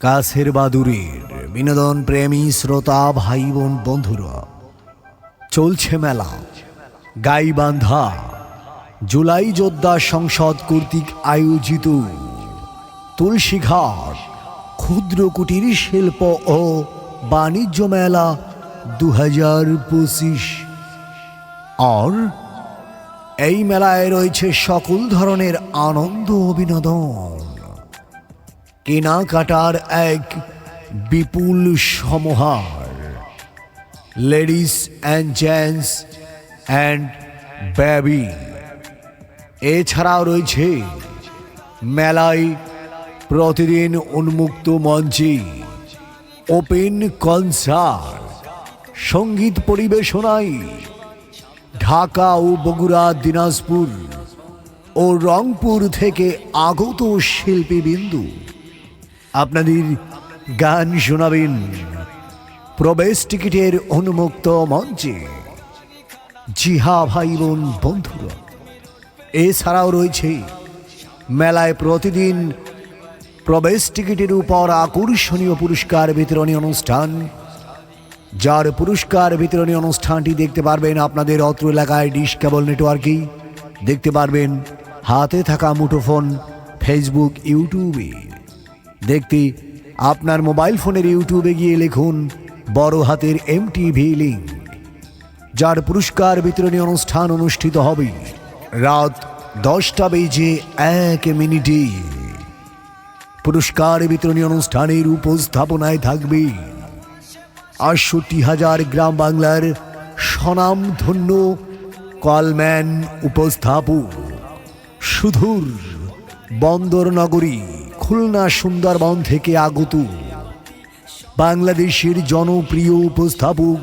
কাছের বাদুরের বিনোদন প্রেমী শ্রোতা ভাই বোন বন্ধুরা, চলছে মেলা। গাইবান্ধা, জুলাই যোদ্ধা সংসদ কর্তৃক আয়োজিত তুলসীঘাট ক্ষুদ্র কুটির শিল্প ও বাণিজ্য মেলা দু হাজার পঁচিশ। আর এই মেলায় রয়েছে সকল ধরনের আনন্দ ও বিনোদন। কেনাকাটার এক বিপুল সমাহার। Ladies and gents and baby এছাড়াও রয়েছে মেলায় প্রতিদিন উন্মুক্ত মঞ্চে ওপেন কনসার্ট সংগীত পরিবেশনায় ঢাকা ও বগুড়া, দিনাজপুর ও রংপুর থেকে আগত শিল্পীবিন্দু। আপনাদের গান শোনাবেন প্রবেশ টিকিটের উন্মুক্ত মঞ্চে। জিহা ভাই বোন বন্ধুরা, এছাড়াও রয়েছে মেলায় প্রতিদিন প্রবেশ টিকিটের উপর আকর্ষণীয় পুরস্কার বিতরণী অনুষ্ঠান। যার পুরস্কার বিতরণী অনুষ্ঠানটি দেখতে পারবেন আপনাদের অত্র এলাকায় ডিশ কেবল নেটওয়ার্কেই দেখতে পারবেন হাতে থাকা মুঠোফোন, ফেসবুক, ইউটিউবে। দেখতে আপনার মোবাইল ফোনের ইউটিউবে গিয়ে লিখুন বড় হাতের এম টিভি লিঙ্ক যার পুরস্কার বিতরণী অনুষ্ঠান অনুষ্ঠিত হবে রাত দশটা বেজে এক মিনিটে। পুরস্কার বিতরণী অনুষ্ঠানের উপস্থাপনায় থাকবে আটষট্টি হাজার গ্রাম বাংলার স্বনাম ধন্য কলম্যান উপস্থাপক সুধুর বন্দর নগরী খুলনা সুন্দরবন থেকে আগত বাংলাদেশের জনপ্রিয় উপস্থাপক,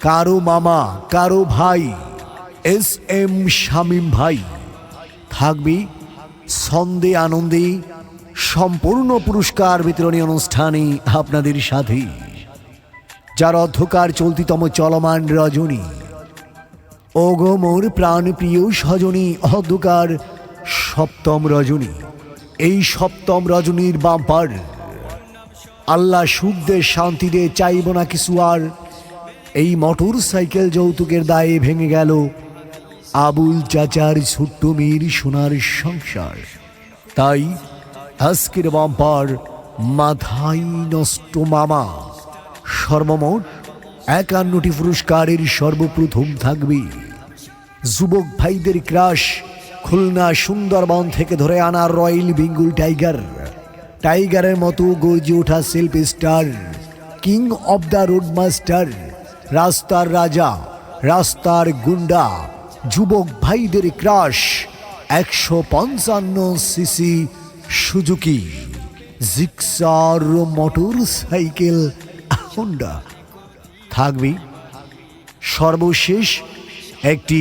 কারও মামা, কারও ভাই, এস এম শামীম ভাই, থাকবে ছন্দে আনন্দে সম্পূর্ণ পুরস্কার বিতরণী অনুষ্ঠানে আপনাদের সাথে। যার অধ্যকার চলতিতম চলমান রজনী, ওগো মোর প্রাণপ্রিয় সজনী, অন্ধকার সপ্তম রজনী। এই সপ্তম রজনীর বাম্পার। আল্লাহ সুখ দে শান্তি দে চাইব না কিছু আর। এই মোটর সাইকেল যৌতুকের দায়ে ভেঙে গেল আবুল চাচার ছোট্ট মেয়ের সোনার সংসার। তাই আজকের বাম্পার মাথায় নষ্ট মামা। সর্বমোট একান্নটি পুরস্কারের সর্বপ্রথম থাকবে। যুবক ভাইদের ক্রাশ খুলনা সুন্দরবন থেকে ধরে আনা রয়্যাল বেঙ্গল টাইগার। টাইগারের মতো গর্জে ওঠা self star, king of the road master রাস্তার রাজা, রাস্তার গুন্ডা, যুবক ভাইদের ক্রাশ, একশো পঞ্চান্ন CC Suzuki, Gixxer motor cycle Honda. থাকবে সর্বশেষ একটি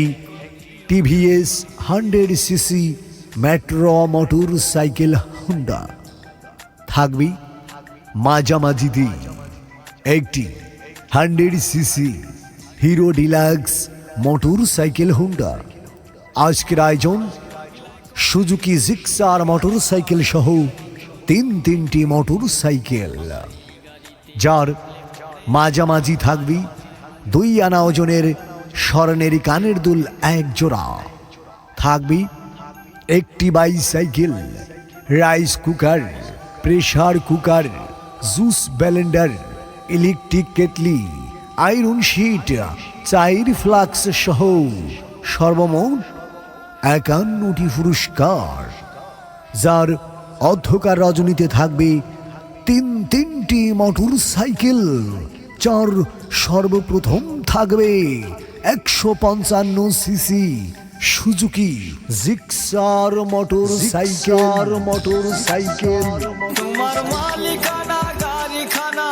TVS hundred CC Metro motor cycle Honda. থাকবে মাঝামাঝিতে একটি hundred CC Hero Deluxe motor cycle Honda. আজকের আয়োজন সুজুকি জিক্সার মোটর সাইকেল সহ তিন তিনটি মোটর সাইকেল। যার মাঝামাঝি থাকবি দুই আনা ওজনের স্বর্ণের কানের দুল এক জোড়া। থাকবি একটি bicycle rice cooker pressure cooker juice blender electric kettle iron sheet চাইর ফ্লাক্স সহ সর্বমোট একান্নটি পুরস্কার। যার অধ্যকার রজনীতে থাকবে তিন তিনটি মোটর সাইকেল চার সর্বপ্রথম থাকবে একশো পঞ্চান্ন CC Suzuki Gixxer motor cycle motor cycle তোমার মালিকানা গাড়িখানা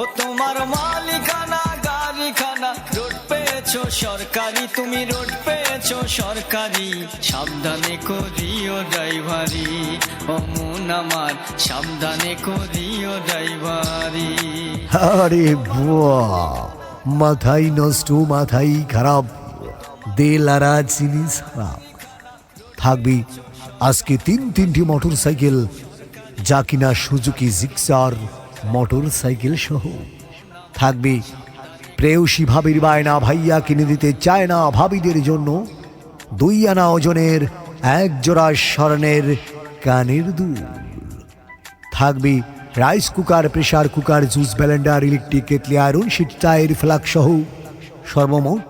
ও তোমার মালিকানা গাড়িখানা। রোড পেয়েছ সরকারি তুমি রোড পেয়েছ সরকারি। সাবধানে করিও ড্রাইভারি ও মন আমার সাবধানে করিও ড্রাইভারি। আরে বুয়া মাথাই নষ্ট, মাথাই খারাপ। দেলারা খারাপ থাকবে আজকে তিন তিনটি মোটর সাইকেল যা কিনা সুজুকি, জিক্সার মোটর সাইকেল সহ। থাকবে প্রেয়সী ভাবির বায়না, ভাইয়া কিনে দিতে চায় না ভাবিদের জন্য। দুই আনা ওজনের, এক জোড়া স্বর্ণের কানের দুল। থাকবে rice cooker pressure cooker, juice blender electric kettle, iron sheet tyre flask সহ সর্বমোট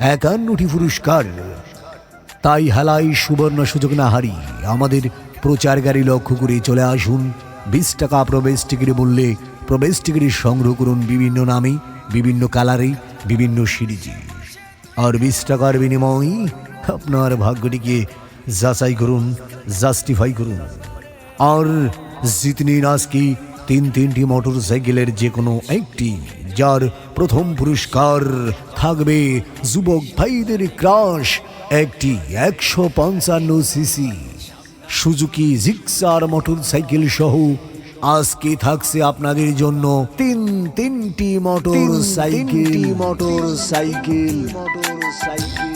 একান্নটি পুরস্কার। তাই হেলাই সুবর্ণ সুযোগ না হারি। আমাদের প্রচার গাড়ি লক্ষ্য করে চলে আসুন বিশ টাকা প্রবেশ টিকিট মূল্যে। প্রবেশ টিকিট সংগ্রহ করুন বিভিন্ন নামে, বিভিন্ন কালারে, বিভিন্ন সিরিজে। আর বিশ টাকার বিনিময়ে আপনার ভাগ্যটিকে যাচাই করুন জাস্টিফাই করুন। আর জিতনি আজকে তিন তিনটি মোটর সাইকেলের যে কোনো একটি যার প্রথম পুরস্কার থাকবে যুবক ভাইদের ক্রাশ একটি একশো পঞ্চান্ন CC. Suzuki Gixxer motor cycle সহ আজকে থাকছে আপনাদের জন্য তিন তিনটি motor cycle motor cycle. Motor cycle.